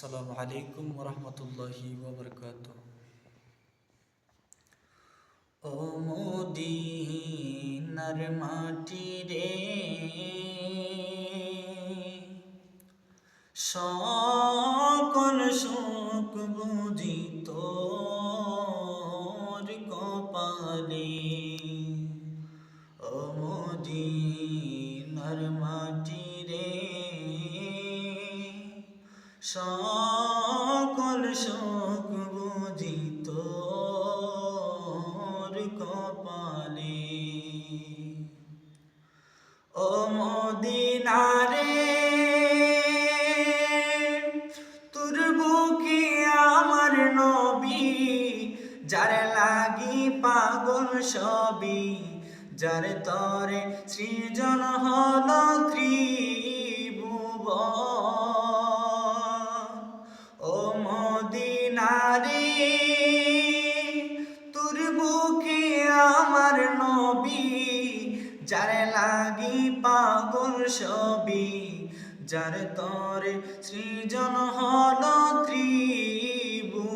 আসসালামু আলাইকুম রহমতুল্লাহি ওবরকাত ও মদিনার মাটি রে, সকল সুখ বুঝি তোর কপালে। ও মদিনার সকল সুখ বুঝি তোর কপালে। ও মদিনারে, তোর বুকে আমার নবী, যার লাগি পাগল সবই, যার তরে সৃজন হল সবই, যার তরে সৃজন হল ত্রিভুবন।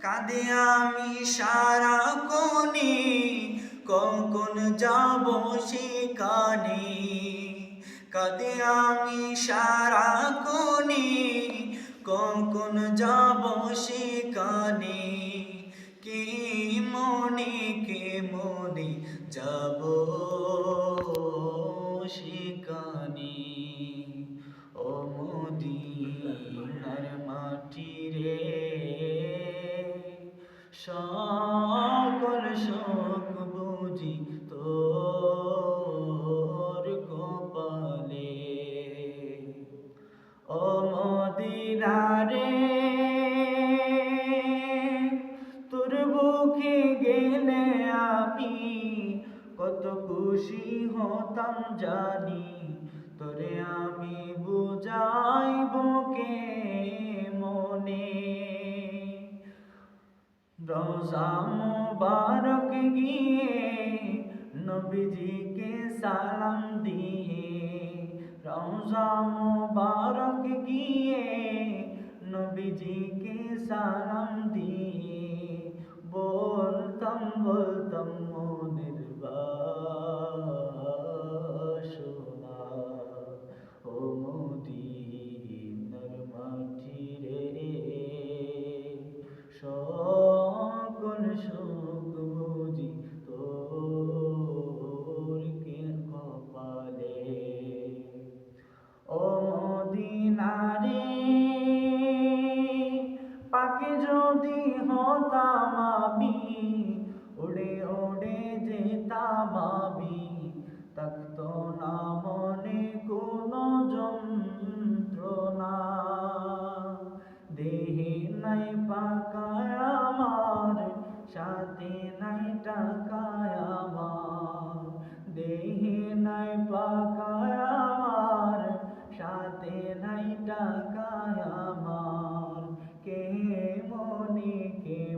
কাঁদে আমি সারা কোণে কখন যাব সেখানে। কাঁদে আমি সারা কোণে কখন যাব সেখানে। সেখানে ও মদিনার মাটি রে, সকল শোক বুঝি তোর কপালে। ও মদিনারে তোর বুকে গেলে আমি কত খুশি হতাম জানি। তোরে আমি বুঝাইব কে মনে। রোজা মুবারক গিয়ে নবীজিকে সালাম দিয়ে, রোজা মুবারক গিয়ে নবীজিকে সালাম দিয়ে, বলতাম বলতাম আমি থাকতো না মনে কোনো যন্ত্রণা। দেহে নাই পাকায় আমার, সাথে নাই টাকায় আমার। দেহে নাই পাকায় আমার, সাথে নাই টাকায় আমার। কে মনে, কে